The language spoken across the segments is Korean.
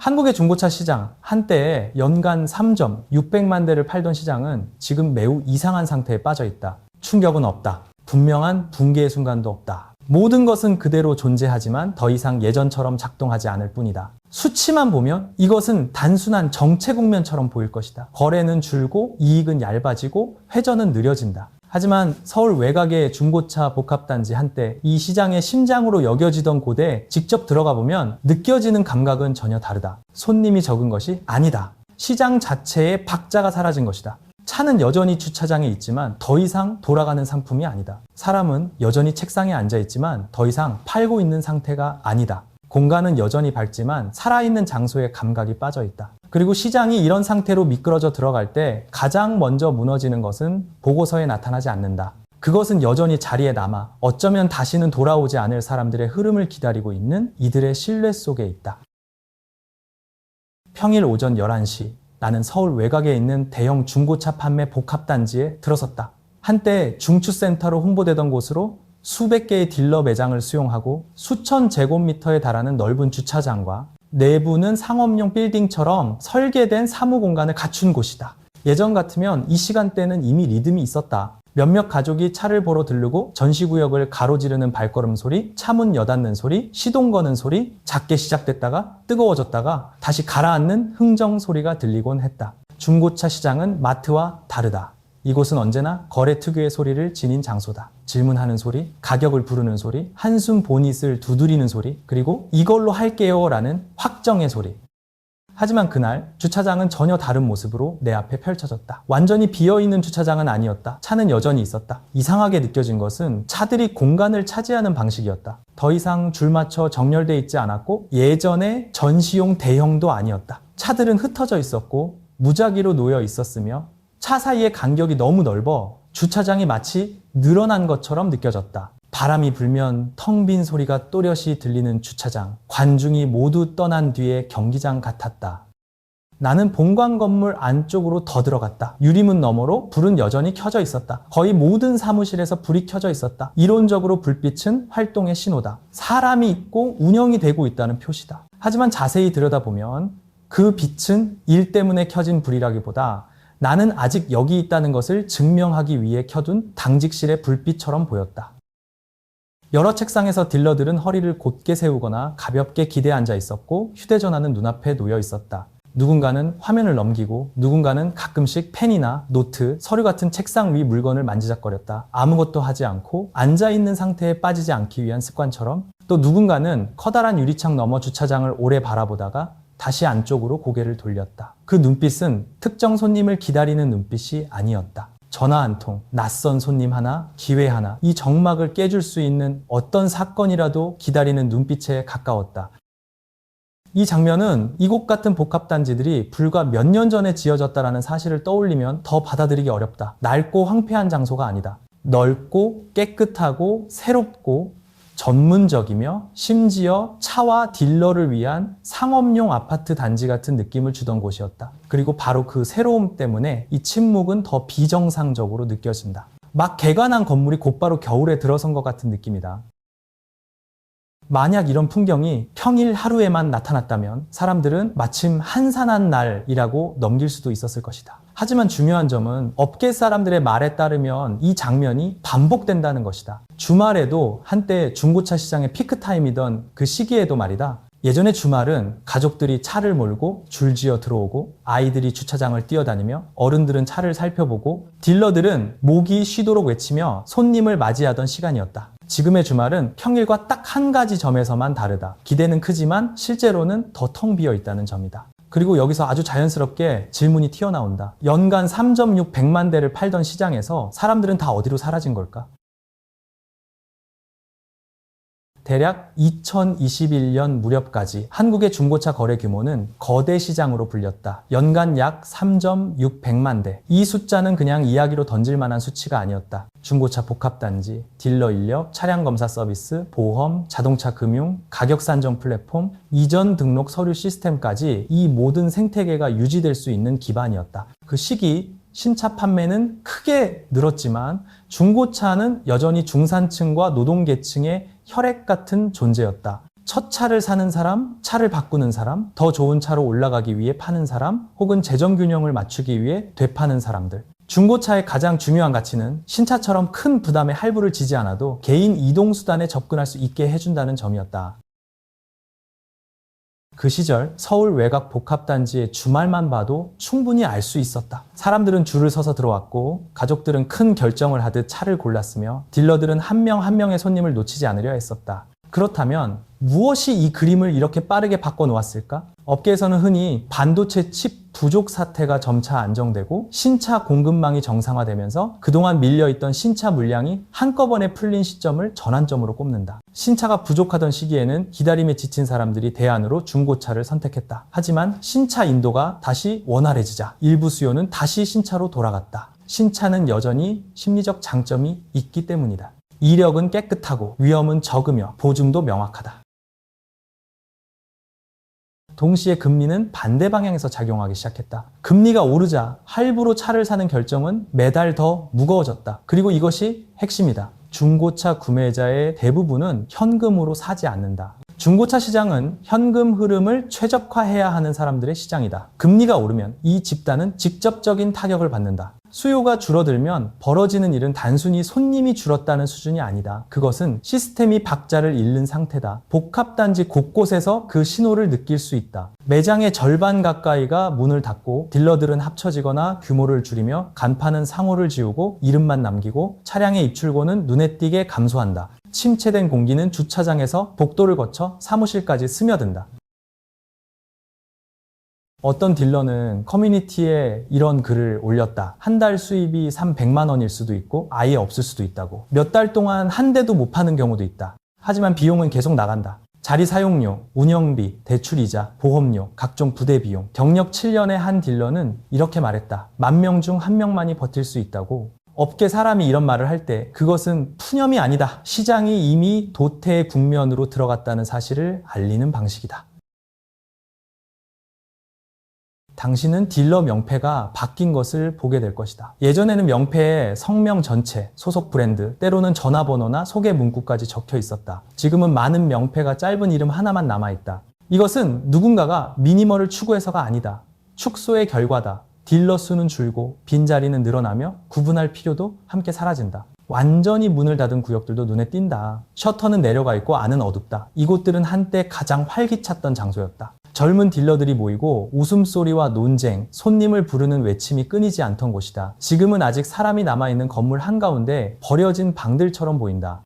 한국의 중고차 시장, 한때 연간 3점 600만 대를 팔던 시장은 지금 매우 이상한 상태에 빠져 있다. 충격은 없다. 분명한 붕괴의 순간도 없다. 모든 것은 그대로 존재하지만 더 이상 예전처럼 작동하지 않을 뿐이다. 수치만 보면 이것은 단순한 정체 국면처럼 보일 것이다. 거래는 줄고 이익은 얇아지고 회전은 느려진다. 하지만 서울 외곽의 중고차 복합단지 한때 이 시장의 심장으로 여겨지던 곳에 직접 들어가 보면 느껴지는 감각은 전혀 다르다. 손님이 적은 것이 아니다. 시장 자체의 박자가 사라진 것이다. 차는 여전히 주차장에 있지만 더 이상 돌아가는 상품이 아니다. 사람은 여전히 책상에 앉아 있지만 더 이상 팔고 있는 상태가 아니다. 공간은 여전히 밝지만 살아있는 장소에 감각이 빠져 있다. 그리고 시장이 이런 상태로 미끄러져 들어갈 때 가장 먼저 무너지는 것은 보고서에 나타나지 않는다. 그것은 여전히 자리에 남아 어쩌면 다시는 돌아오지 않을 사람들의 흐름을 기다리고 있는 이들의 신뢰 속에 있다. 평일 오전 11시 나는 서울 외곽에 있는 대형 중고차 판매 복합단지에 들어섰다. 한때 중추센터로 홍보되던 곳으로 수백 개의 딜러 매장을 수용하고 수천 제곱미터에 달하는 넓은 주차장과 내부는 상업용 빌딩처럼 설계된 사무 공간을 갖춘 곳이다. 예전 같으면 이 시간대는 이미 리듬이 있었다. 몇몇 가족이 차를 보러 들르고 전시구역을 가로지르는 발걸음 소리, 차문 여닫는 소리, 시동 거는 소리, 작게 시작됐다가 뜨거워졌다가 다시 가라앉는 흥정 소리가 들리곤 했다. 중고차 시장은 마트와 다르다. 이곳은 언제나 거래 특유의 소리를 지닌 장소다. 질문하는 소리, 가격을 부르는 소리, 한숨 보닛을 두드리는 소리, 그리고 이걸로 할게요 라는 확정의 소리. 하지만 그날 주차장은 전혀 다른 모습으로 내 앞에 펼쳐졌다. 완전히 비어있는 주차장은 아니었다. 차는 여전히 있었다. 이상하게 느껴진 것은 차들이 공간을 차지하는 방식이었다. 더 이상 줄 맞춰 정렬돼 있지 않았고 예전의 전시용 대형도 아니었다. 차들은 흩어져 있었고 무작위로 놓여 있었으며 차 사이의 간격이 너무 넓어 주차장이 마치 늘어난 것처럼 느껴졌다. 바람이 불면 텅 빈 소리가 또렷이 들리는 주차장. 관중이 모두 떠난 뒤에 경기장 같았다. 나는 본관 건물 안쪽으로 더 들어갔다. 유리문 너머로 불은 여전히 켜져 있었다. 거의 모든 사무실에서 불이 켜져 있었다. 이론적으로 불빛은 활동의 신호다. 사람이 있고 운영이 되고 있다는 표시다. 하지만 자세히 들여다보면 그 빛은 일 때문에 켜진 불이라기보다 나는 아직 여기 있다는 것을 증명하기 위해 켜둔 당직실의 불빛처럼 보였다. 여러 책상에서 딜러들은 허리를 곧게 세우거나 가볍게 기대 앉아 있었고 휴대전화는 눈앞에 놓여 있었다. 누군가는 화면을 넘기고 누군가는 가끔씩 펜이나 노트, 서류 같은 책상 위 물건을 만지작거렸다. 아무것도 하지 않고 앉아 있는 상태에 빠지지 않기 위한 습관처럼 또 누군가는 커다란 유리창 너머 주차장을 오래 바라보다가 다시 안쪽으로 고개를 돌렸다. 그 눈빛은 특정 손님을 기다리는 눈빛이 아니었다. 전화 한 통, 낯선 손님 하나, 기회 하나, 이 정막을 깨줄 수 있는 어떤 사건이라도 기다리는 눈빛에 가까웠다. 이 장면은 이곳 같은 복합단지들이 불과 몇 년 전에 지어졌다라는 사실을 떠올리면 더 받아들이기 어렵다. 낡고 황폐한 장소가 아니다. 넓고 깨끗하고 새롭고 전문적이며 심지어 차와 딜러를 위한 상업용 아파트 단지 같은 느낌을 주던 곳이었다. 그리고 바로 그 새로움 때문에 이 침묵은 더 비정상적으로 느껴진다. 막 개관한 건물이 곧바로 겨울에 들어선 것 같은 느낌이다. 만약 이런 풍경이 평일 하루에만 나타났다면 사람들은 마침 한산한 날이라고 넘길 수도 있었을 것이다. 하지만 중요한 점은 업계 사람들의 말에 따르면 이 장면이 반복된다는 것이다. 주말에도 한때 중고차 시장의 피크타임이던 그 시기에도 말이다. 예전의 주말은 가족들이 차를 몰고 줄지어 들어오고 아이들이 주차장을 뛰어다니며 어른들은 차를 살펴보고 딜러들은 목이 쉬도록 외치며 손님을 맞이하던 시간이었다. 지금의 주말은 평일과 딱 한 가지 점에서만 다르다. 기대는 크지만 실제로는 더 텅 비어 있다는 점이다. 그리고 여기서 아주 자연스럽게 질문이 튀어나온다. 연간 3.6 100만 대를 팔던 시장에서 사람들은 다 어디로 사라진 걸까? 대략 2021년 무렵까지 한국의 중고차 거래 규모는 거대 시장으로 불렸다. 연간 약 3.600만 대. 이 숫자는 그냥 이야기로 던질 만한 수치가 아니었다. 중고차 복합단지, 딜러 인력, 차량 검사 서비스, 보험, 자동차 금융, 가격 산정 플랫폼, 이전 등록 서류 시스템까지 이 모든 생태계가 유지될 수 있는 기반이었다. 그 시기 신차 판매는 크게 늘었지만 중고차는 여전히 중산층과 노동계층의 혈액 같은 존재였다. 첫 차를 사는 사람, 차를 바꾸는 사람, 더 좋은 차로 올라가기 위해 파는 사람, 혹은 재정 균형을 맞추기 위해 되파는 사람들. 중고차의 가장 중요한 가치는 신차처럼 큰 부담에 할부를 지지 않아도 개인 이동수단에 접근할 수 있게 해준다는 점이었다. 그 시절 서울 외곽 복합단지의 주말만 봐도 충분히 알 수 있었다. 사람들은 줄을 서서 들어왔고 가족들은 큰 결정을 하듯 차를 골랐으며 딜러들은 한 명한 명의 손님을 놓치지 않으려 했었다. 그렇다면 무엇이 이 그림을 이렇게 빠르게 바꿔 놓았을까? 업계에서는 흔히 반도체 칩 부족 사태가 점차 안정되고 신차 공급망이 정상화되면서 그동안 밀려있던 신차 물량이 한꺼번에 풀린 시점을 전환점으로 꼽는다. 신차가 부족하던 시기에는 기다림에 지친 사람들이 대안으로 중고차를 선택했다. 하지만 신차 인도가 다시 원활해지자 일부 수요는 다시 신차로 돌아갔다. 신차는 여전히 심리적 장점이 있기 때문이다. 이력은 깨끗하고 위험은 적으며 보증도 명확하다. 동시에 금리는 반대 방향에서 작용하기 시작했다. 금리가 오르자 할부로 차를 사는 결정은 매달 더 무거워졌다. 그리고 이것이 핵심이다. 중고차 구매자의 대부분은 현금으로 사지 않는다. 중고차 시장은 현금 흐름을 최적화해야 하는 사람들의 시장이다. 금리가 오르면 이 집단은 직접적인 타격을 받는다. 수요가 줄어들면 벌어지는 일은 단순히 손님이 줄었다는 수준이 아니다. 그것은 시스템이 박자를 잃는 상태다. 복합단지 곳곳에서 그 신호를 느낄 수 있다. 매장의 절반 가까이가 문을 닫고 딜러들은 합쳐지거나 규모를 줄이며 간판은 상호를 지우고 이름만 남기고 차량의 입출고는 눈에 띄게 감소한다. 침체된 공기는 주차장에서 복도를 거쳐 사무실까지 스며든다. 어떤 딜러는 커뮤니티에 이런 글을 올렸다. 한 달 수입이 300만 원일 수도 있고 아예 없을 수도 있다고. 몇 달 동안 한 대도 못 파는 경우도 있다. 하지만 비용은 계속 나간다. 자리 사용료, 운영비, 대출이자, 보험료, 각종 부대 비용. 경력 7년의 한 딜러는 이렇게 말했다. 만 명 중 한 명만이 버틸 수 있다고. 업계 사람이 이런 말을 할 때 그것은 푸념이 아니다. 시장이 이미 도태의 국면으로 들어갔다는 사실을 알리는 방식이다. 당신은 딜러 명패가 바뀐 것을 보게 될 것이다. 예전에는 명패에 성명 전체, 소속 브랜드, 때로는 전화번호나 소개 문구까지 적혀 있었다. 지금은 많은 명패가 짧은 이름 하나만 남아있다. 이것은 누군가가 미니멀을 추구해서가 아니다. 축소의 결과다. 딜러 수는 줄고 빈자리는 늘어나며 구분할 필요도 함께 사라진다. 완전히 문을 닫은 구역들도 눈에 띈다. 셔터는 내려가 있고 안은 어둡다. 이곳들은 한때 가장 활기찼던 장소였다. 젊은 딜러들이 모이고 웃음소리와 논쟁, 손님을 부르는 외침이 끊이지 않던 곳이다. 지금은 아직 사람이 남아있는 건물 한가운데 버려진 방들처럼 보인다.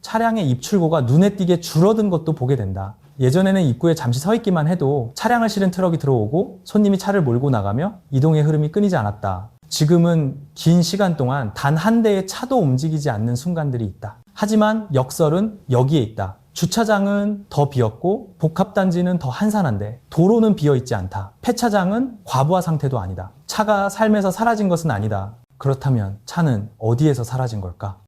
차량의 입출고가 눈에 띄게 줄어든 것도 보게 된다. 예전에는 입구에 잠시 서 있기만 해도 차량을 실은 트럭이 들어오고 손님이 차를 몰고 나가며 이동의 흐름이 끊이지 않았다. 지금은 긴 시간 동안 단 한 대의 차도 움직이지 않는 순간들이 있다. 하지만 역설은 여기에 있다. 주차장은 더 비었고 복합단지는 더 한산한데 도로는 비어 있지 않다. 폐차장은 과부하 상태도 아니다. 차가 삶에서 사라진 것은 아니다. 그렇다면 차는 어디에서 사라진 걸까?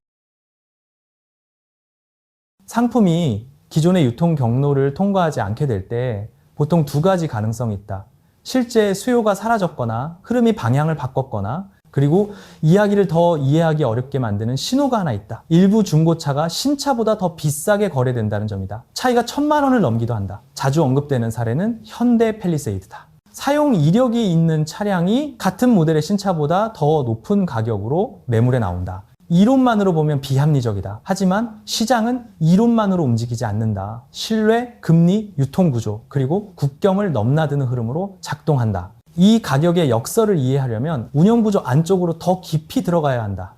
상품이 기존의 유통 경로를 통과하지 않게 될 때 보통 두 가지 가능성이 있다. 실제 수요가 사라졌거나 흐름이 방향을 바꿨거나 그리고 이야기를 더 이해하기 어렵게 만드는 신호가 하나 있다. 일부 중고차가 신차보다 더 비싸게 거래된다는 점이다. 차이가 천만 원을 넘기도 한다. 자주 언급되는 사례는 현대 펠리세이드다. 사용 이력이 있는 차량이 같은 모델의 신차보다 더 높은 가격으로 매물에 나온다. 이론만으로 보면 비합리적이다. 하지만 시장은 이론만으로 움직이지 않는다. 신뢰, 금리, 유통구조, 그리고 국경을 넘나드는 흐름으로 작동한다. 이 가격의 역설을 이해하려면 운영구조 안쪽으로 더 깊이 들어가야 한다.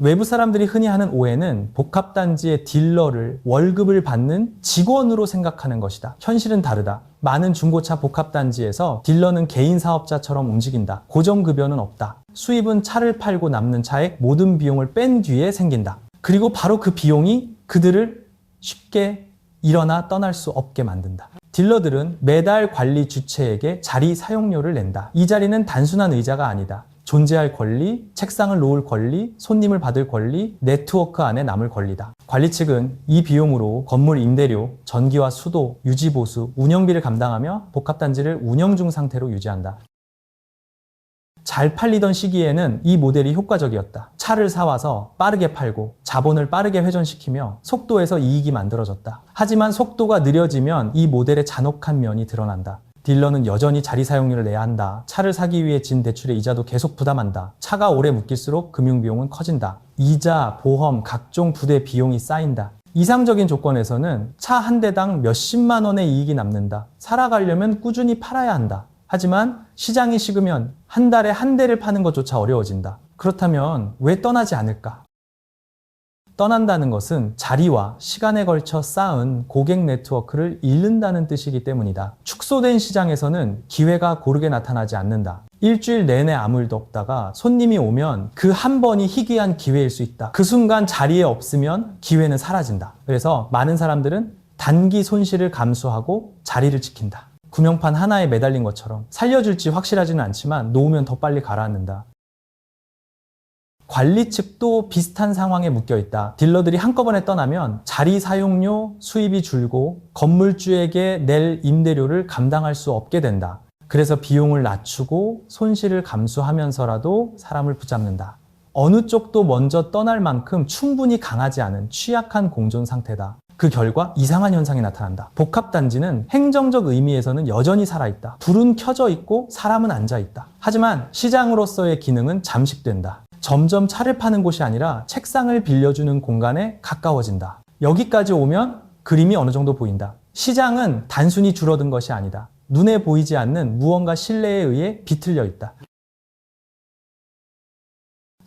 외부 사람들이 흔히 하는 오해는 복합단지의 딜러를 월급을 받는 직원으로 생각하는 것이다. 현실은 다르다. 많은 중고차 복합단지에서 딜러는 개인 사업자처럼 움직인다. 고정급여는 없다. 수입은 차를 팔고 남는 차액 모든 비용을 뺀 뒤에 생긴다. 그리고 바로 그 비용이 그들을 쉽게 일어나 떠날 수 없게 만든다. 딜러들은 매달 관리 주체에게 자리 사용료를 낸다. 이 자리는 단순한 의자가 아니다. 존재할 권리, 책상을 놓을 권리, 손님을 받을 권리, 네트워크 안에 남을 권리다. 관리 측은 이 비용으로 건물 임대료, 전기와 수도, 유지보수, 운영비를 감당하며 복합단지를 운영 중 상태로 유지한다. 잘 팔리던 시기에는 이 모델이 효과적이었다. 차를 사와서 빠르게 팔고 자본을 빠르게 회전시키며 속도에서 이익이 만들어졌다. 하지만 속도가 느려지면 이 모델의 잔혹한 면이 드러난다. 딜러는 여전히 자리 사용료를 내야 한다. 차를 사기 위해 진 대출의 이자도 계속 부담한다. 차가 오래 묶일수록 금융비용은 커진다. 이자, 보험, 각종 부대 비용이 쌓인다. 이상적인 조건에서는 차 한 대당 몇십만 원의 이익이 남는다. 살아가려면 꾸준히 팔아야 한다. 하지만 시장이 식으면 한 달에 한 대를 파는 것조차 어려워진다. 그렇다면 왜 떠나지 않을까? 떠난다는 것은 자리와 시간에 걸쳐 쌓은 고객 네트워크를 잃는다는 뜻이기 때문이다. 축소된 시장에서는 기회가 고르게 나타나지 않는다. 일주일 내내 아무 일도 없다가 손님이 오면 그 한 번이 희귀한 기회일 수 있다. 그 순간 자리에 없으면 기회는 사라진다. 그래서 많은 사람들은 단기 손실을 감수하고 자리를 지킨다. 구명판 하나에 매달린 것처럼 살려줄지 확실하지는 않지만 놓으면 더 빨리 가라앉는다. 관리 측도 비슷한 상황에 묶여 있다. 딜러들이 한꺼번에 떠나면 자리 사용료 수입이 줄고 건물주에게 낼 임대료를 감당할 수 없게 된다. 그래서 비용을 낮추고 손실을 감수하면서라도 사람을 붙잡는다. 어느 쪽도 먼저 떠날 만큼 충분히 강하지 않은 취약한 공존 상태다. 그 결과 이상한 현상이 나타난다. 복합단지는 행정적 의미에서는 여전히 살아있다. 불은 켜져 있고 사람은 앉아 있다. 하지만 시장으로서의 기능은 잠식된다. 점점 차를 파는 곳이 아니라 책상을 빌려주는 공간에 가까워진다. 여기까지 오면 그림이 어느 정도 보인다. 시장은 단순히 줄어든 것이 아니다. 눈에 보이지 않는 무언가 신뢰에 의해 비틀려 있다.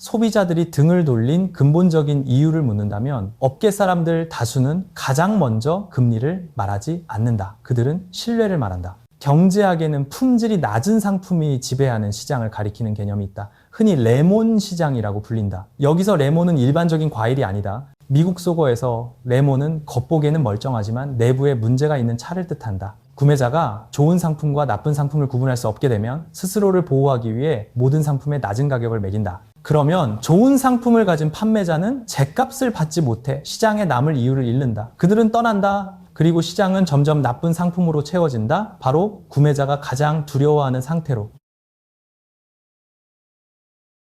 소비자들이 등을 돌린 근본적인 이유를 묻는다면 업계 사람들 다수는 가장 먼저 금리를 말하지 않는다. 그들은 신뢰를 말한다. 경제학에는 품질이 낮은 상품이 지배하는 시장을 가리키는 개념이 있다. 흔히 레몬 시장이라고 불린다. 여기서 레몬은 일반적인 과일이 아니다. 미국 속어에서 레몬은 겉보기에는 멀쩡하지만 내부에 문제가 있는 차를 뜻한다. 구매자가 좋은 상품과 나쁜 상품을 구분할 수 없게 되면 스스로를 보호하기 위해 모든 상품에 낮은 가격을 매긴다. 그러면 좋은 상품을 가진 판매자는 제값을 받지 못해 시장에 남을 이유를 잃는다. 그들은 떠난다. 그리고 시장은 점점 나쁜 상품으로 채워진다. 바로 구매자가 가장 두려워하는 상태로.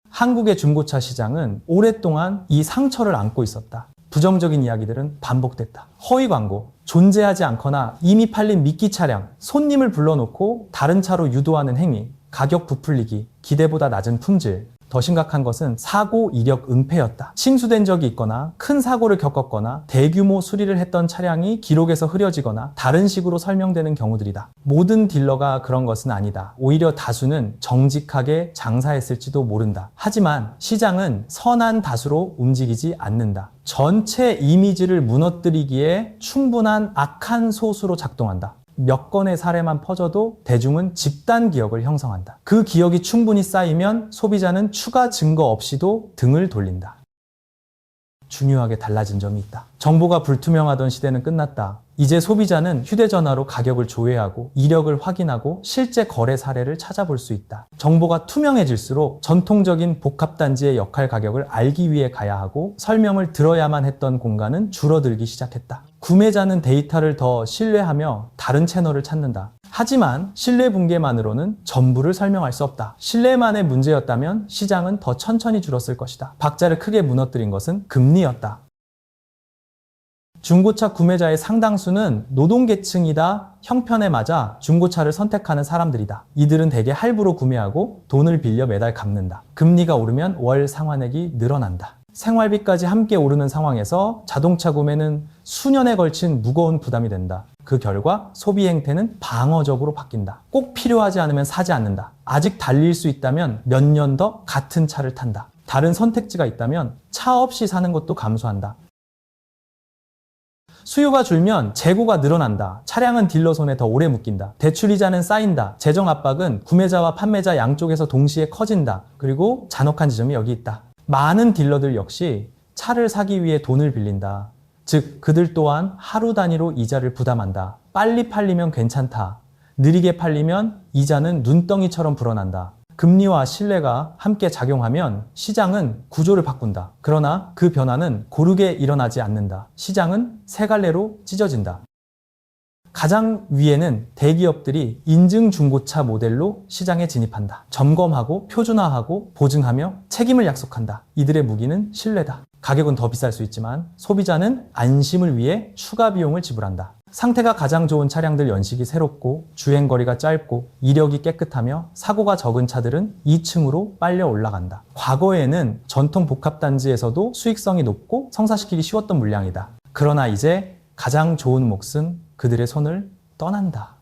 한국의 중고차 시장은 오랫동안 이 상처를 안고 있었다. 부정적인 이야기들은 반복됐다. 허위 광고, 존재하지 않거나 이미 팔린 미끼 차량, 손님을 불러놓고 다른 차로 유도하는 행위, 가격 부풀리기, 기대보다 낮은 품질, 더 심각한 것은 사고 이력 은폐였다. 침수된 적이 있거나 큰 사고를 겪었거나 대규모 수리를 했던 차량이 기록에서 흐려지거나 다른 식으로 설명되는 경우들이다. 모든 딜러가 그런 것은 아니다. 오히려 다수는 정직하게 장사했을지도 모른다. 하지만 시장은 선한 다수로 움직이지 않는다. 전체 이미지를 무너뜨리기에 충분한 악한 소수로 작동한다. 몇 건의 사례만 퍼져도 대중은 집단 기억을 형성한다. 그 기억이 충분히 쌓이면 소비자는 추가 증거 없이도 등을 돌린다. 중요하게 달라진 점이 있다. 정보가 불투명하던 시대는 끝났다. 이제 소비자는 휴대전화로 가격을 조회하고 이력을 확인하고 실제 거래 사례를 찾아볼 수 있다. 정보가 투명해질수록 전통적인 복합단지의 역할 가격을 알기 위해 가야 하고 설명을 들어야만 했던 공간은 줄어들기 시작했다. 구매자는 데이터를 더 신뢰하며 다른 채널을 찾는다. 하지만 신뢰 붕괴만으로는 전부를 설명할 수 없다. 신뢰만의 문제였다면 시장은 더 천천히 줄었을 것이다. 박자를 크게 무너뜨린 것은 금리였다. 중고차 구매자의 상당수는 노동계층이다 형편에 맞아 중고차를 선택하는 사람들이다. 이들은 대개 할부로 구매하고 돈을 빌려 매달 갚는다. 금리가 오르면 월 상환액이 늘어난다. 생활비까지 함께 오르는 상황에서 자동차 구매는 수년에 걸친 무거운 부담이 된다. 그 결과 소비 행태는 방어적으로 바뀐다. 꼭 필요하지 않으면 사지 않는다. 아직 달릴 수 있다면 몇 년 더 같은 차를 탄다. 다른 선택지가 있다면 차 없이 사는 것도 감수한다. 수요가 줄면 재고가 늘어난다. 차량은 딜러 손에 더 오래 묶인다. 대출이자는 쌓인다. 재정 압박은 구매자와 판매자 양쪽에서 동시에 커진다. 그리고 잔혹한 지점이 여기 있다. 많은 딜러들 역시 차를 사기 위해 돈을 빌린다. 즉, 그들 또한 하루 단위로 이자를 부담한다. 빨리 팔리면 괜찮다. 느리게 팔리면 이자는 눈덩이처럼 불어난다. 금리와 신뢰가 함께 작용하면 시장은 구조를 바꾼다. 그러나 그 변화는 고르게 일어나지 않는다. 시장은 세 갈래로 찢어진다. 가장 위에는 대기업들이 인증 중고차 모델로 시장에 진입한다. 점검하고 표준화하고 보증하며 책임을 약속한다. 이들의 무기는 신뢰다. 가격은 더 비쌀 수 있지만 소비자는 안심을 위해 추가 비용을 지불한다. 상태가 가장 좋은 차량들 연식이 새롭고 주행 거리가 짧고 이력이 깨끗하며 사고가 적은 차들은 2층으로 빨려 올라간다. 과거에는 전통 복합 단지에서도 수익성이 높고 성사시키기 쉬웠던 물량이다. 그러나 이제 가장 좋은 몫은 그들의 손을 떠난다.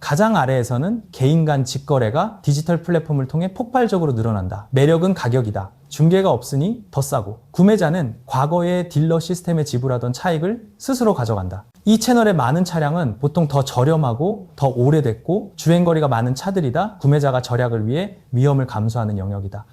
가장 아래에서는 개인 간 직거래가 디지털 플랫폼을 통해 폭발적으로 늘어난다. 매력은 가격이다. 중개가 없으니 더 싸고 구매자는 과거의 딜러 시스템에 지불하던 차익을 스스로 가져간다. 이 채널의 많은 차량은 보통 더 저렴하고 더 오래됐고 주행거리가 많은 차들이다. 구매자가 절약을 위해 위험을 감수하는 영역이다.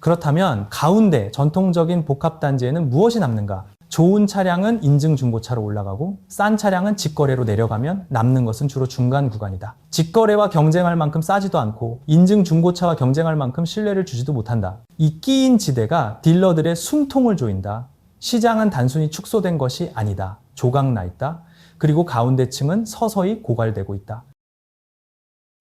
그렇다면 가운데 전통적인 복합단지에는 무엇이 남는가? 좋은 차량은 인증 중고차로 올라가고 싼 차량은 직거래로 내려가면 남는 것은 주로 중간 구간이다. 직거래와 경쟁할 만큼 싸지도 않고 인증 중고차와 경쟁할 만큼 신뢰를 주지도 못한다. 이 끼인 지대가 딜러들의 숨통을 조인다. 시장은 단순히 축소된 것이 아니다. 조각 나 있다. 그리고 가운데층은 서서히 고갈되고 있다.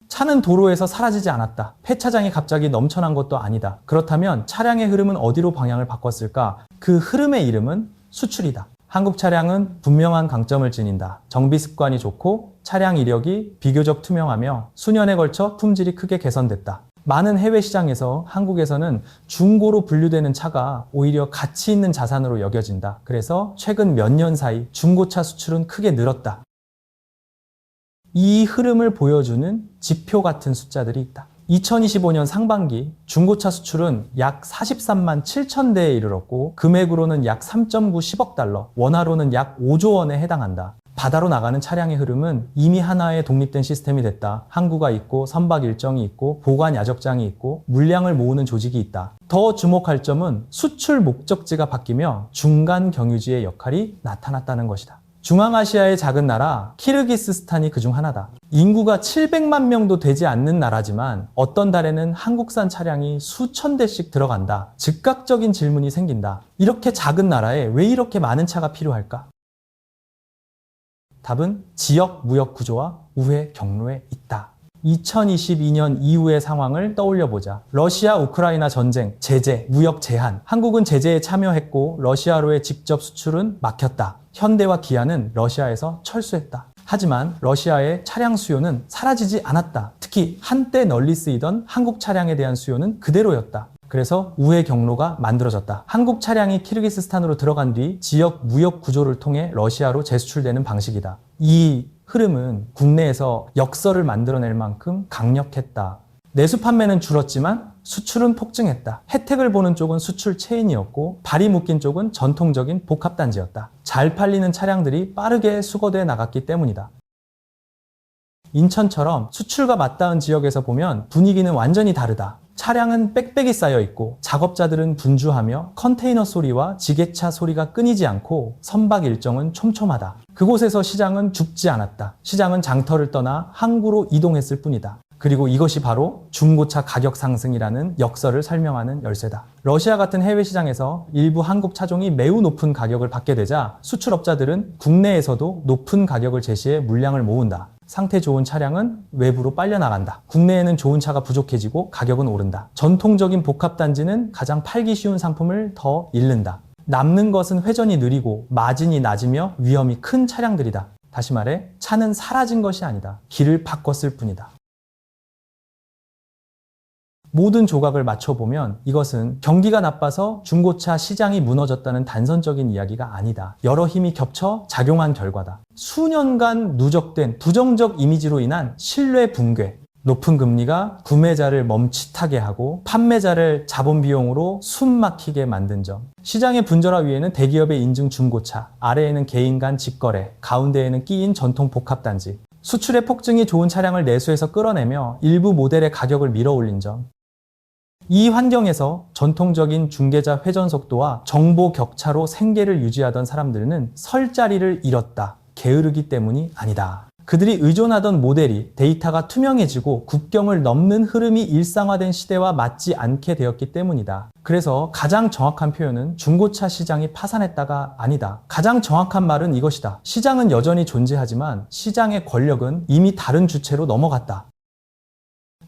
차는 도로에서 사라지지 않았다. 폐차장이 갑자기 넘쳐난 것도 아니다. 그렇다면 차량의 흐름은 어디로 방향을 바꿨을까? 그 흐름의 이름은 수출이다. 한국 차량은 분명한 강점을 지닌다. 정비 습관이 좋고 차량 이력이 비교적 투명하며 수년에 걸쳐 품질이 크게 개선됐다. 많은 해외 시장에서 한국에서는 중고로 분류되는 차가 오히려 가치 있는 자산으로 여겨진다. 그래서 최근 몇 년 사이 중고차 수출은 크게 늘었다. 이 흐름을 보여주는 지표 같은 숫자들이 있다. 2025년 상반기 중고차 수출은 약 43만 7천 대에 이르렀고 금액으로는 약 3.9 10억 달러, 원화로는 약 5조 원에 해당한다. 바다로 나가는 차량의 흐름은 이미 하나의 독립된 시스템이 됐다. 항구가 있고 선박 일정이 있고 보관 야적장이 있고 물량을 모으는 조직이 있다. 더 주목할 점은 수출 목적지가 바뀌며 중간 경유지의 역할이 나타났다는 것이다. 중앙아시아의 작은 나라 키르기스스탄이 그중 하나다. 인구가 700만 명도 되지 않는 나라지만 어떤 달에는 한국산 차량이 수천 대씩 들어간다. 즉각적인 질문이 생긴다. 이렇게 작은 나라에 왜 이렇게 많은 차가 필요할까? 답은 지역 무역 구조와 우회 경로에 있다. 2022년 이후의 상황을 떠올려 보자. 러시아 우크라이나 전쟁, 제재, 무역 제한. 한국은 제재에 참여했고 러시아로의 직접 수출은 막혔다. 현대와 기아는 러시아에서 철수했다. 하지만 러시아의 차량 수요는 사라지지 않았다. 특히 한때 널리 쓰이던 한국 차량에 대한 수요는 그대로였다. 그래서 우회 경로가 만들어졌다. 한국 차량이 키르기스스탄으로 들어간 뒤 지역 무역 구조를 통해 러시아로 재수출되는 방식이다. 이 흐름은 국내에서 역설을 만들어낼 만큼 강력했다. 내수 판매는 줄었지만 수출은 폭증했다. 혜택을 보는 쪽은 수출 체인이었고 발이 묶인 쪽은 전통적인 복합단지였다. 잘 팔리는 차량들이 빠르게 수거돼 나갔기 때문이다. 인천처럼 수출과 맞닿은 지역에서 보면 분위기는 완전히 다르다. 차량은 빽빽이 쌓여 있고 작업자들은 분주하며 컨테이너 소리와 지게차 소리가 끊이지 않고 선박 일정은 촘촘하다. 그곳에서 시장은 죽지 않았다. 시장은 장터를 떠나 항구로 이동했을 뿐이다. 그리고 이것이 바로 중고차 가격 상승이라는 역설을 설명하는 열쇠다. 러시아 같은 해외 시장에서 일부 한국 차종이 매우 높은 가격을 받게 되자 수출업자들은 국내에서도 높은 가격을 제시해 물량을 모은다. 상태 좋은 차량은 외부로 빨려 나간다. 국내에는 좋은 차가 부족해지고 가격은 오른다. 전통적인 복합단지는 가장 팔기 쉬운 상품을 더 잃는다. 남는 것은 회전이 느리고 마진이 낮으며 위험이 큰 차량들이다. 다시 말해, 차는 사라진 것이 아니다. 길을 바꿨을 뿐이다. 모든 조각을 맞춰보면 이것은 경기가 나빠서 중고차 시장이 무너졌다는 단선적인 이야기가 아니다. 여러 힘이 겹쳐 작용한 결과다. 수년간 누적된 부정적 이미지로 인한 신뢰 붕괴, 높은 금리가 구매자를 멈칫하게 하고 판매자를 자본 비용으로 숨 막히게 만든 점. 시장의 분절화 위에는 대기업의 인증 중고차, 아래에는 개인 간 직거래, 가운데에는 끼인 전통 복합단지. 수출의 폭증이 좋은 차량을 내수해서 끌어내며 일부 모델의 가격을 밀어 올린 점. 이 환경에서 전통적인 중개자 회전 속도와 정보 격차로 생계를 유지하던 사람들은 설 자리를 잃었다. 게으르기 때문이 아니다. 그들이 의존하던 모델이 데이터가 투명해지고 국경을 넘는 흐름이 일상화된 시대와 맞지 않게 되었기 때문이다. 그래서 가장 정확한 표현은 중고차 시장이 파산했다가 아니다. 가장 정확한 말은 이것이다. 시장은 여전히 존재하지만 시장의 권력은 이미 다른 주체로 넘어갔다.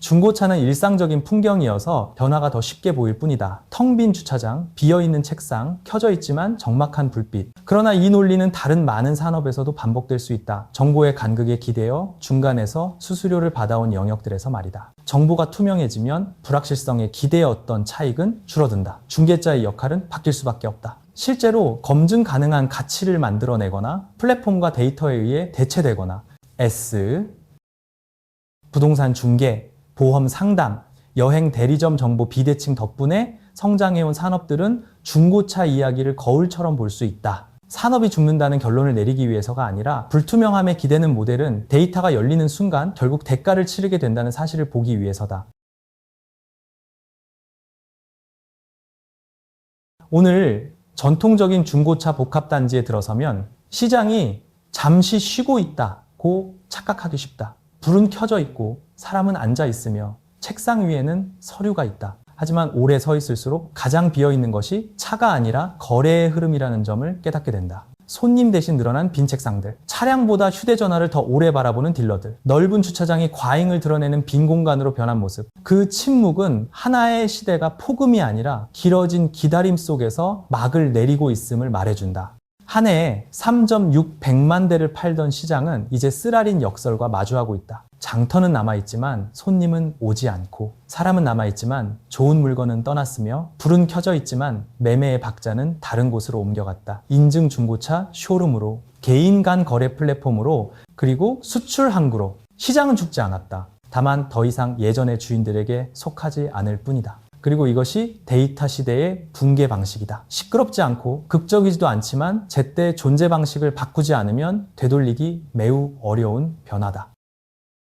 중고차는 일상적인 풍경이어서 변화가 더 쉽게 보일 뿐이다. 텅 빈 주차장, 비어있는 책상, 켜져 있지만 적막한 불빛. 그러나 이 논리는 다른 많은 산업에서도 반복될 수 있다. 정보의 간극에 기대어 중간에서 수수료를 받아온 영역들에서 말이다. 정보가 투명해지면 불확실성에 기대었던 차익은 줄어든다. 중개자의 역할은 바뀔 수밖에 없다. 실제로 검증 가능한 가치를 만들어내거나 플랫폼과 데이터에 의해 대체되거나 S, 부동산 중개, 보험 상담, 여행 대리점 정보 비대칭 덕분에 성장해온 산업들은 중고차 이야기를 거울처럼 볼 수 있다. 산업이 죽는다는 결론을 내리기 위해서가 아니라 불투명함에 기대는 모델은 데이터가 열리는 순간 결국 대가를 치르게 된다는 사실을 보기 위해서다. 오늘 전통적인 중고차 복합단지에 들어서면 시장이 잠시 쉬고 있다고 착각하기 쉽다. 불은 켜져 있고 사람은 앉아 있으며 책상 위에는 서류가 있다. 하지만 오래 서 있을수록 가장 비어 있는 것이 차가 아니라 거래의 흐름이라는 점을 깨닫게 된다. 손님 대신 늘어난 빈 책상들, 차량보다 휴대전화를 더 오래 바라보는 딜러들, 넓은 주차장이 과잉을 드러내는 빈 공간으로 변한 모습. 그 침묵은 하나의 시대가 폭음이 아니라 길어진 기다림 속에서 막을 내리고 있음을 말해준다. 한 해에 3.600만 대를 팔던 시장은 이제 쓰라린 역설과 마주하고 있다. 장터는 남아있지만 손님은 오지 않고 사람은 남아있지만 좋은 물건은 떠났으며 불은 켜져 있지만 매매의 박자는 다른 곳으로 옮겨갔다. 인증 중고차 쇼룸으로 개인 간 거래 플랫폼으로 그리고 수출 항구로 시장은 죽지 않았다. 다만 더 이상 예전의 주인들에게 속하지 않을 뿐이다. 그리고 이것이 데이터 시대의 붕괴 방식이다. 시끄럽지 않고 극적이지도 않지만 제때 존재 방식을 바꾸지 않으면 되돌리기 매우 어려운 변화다.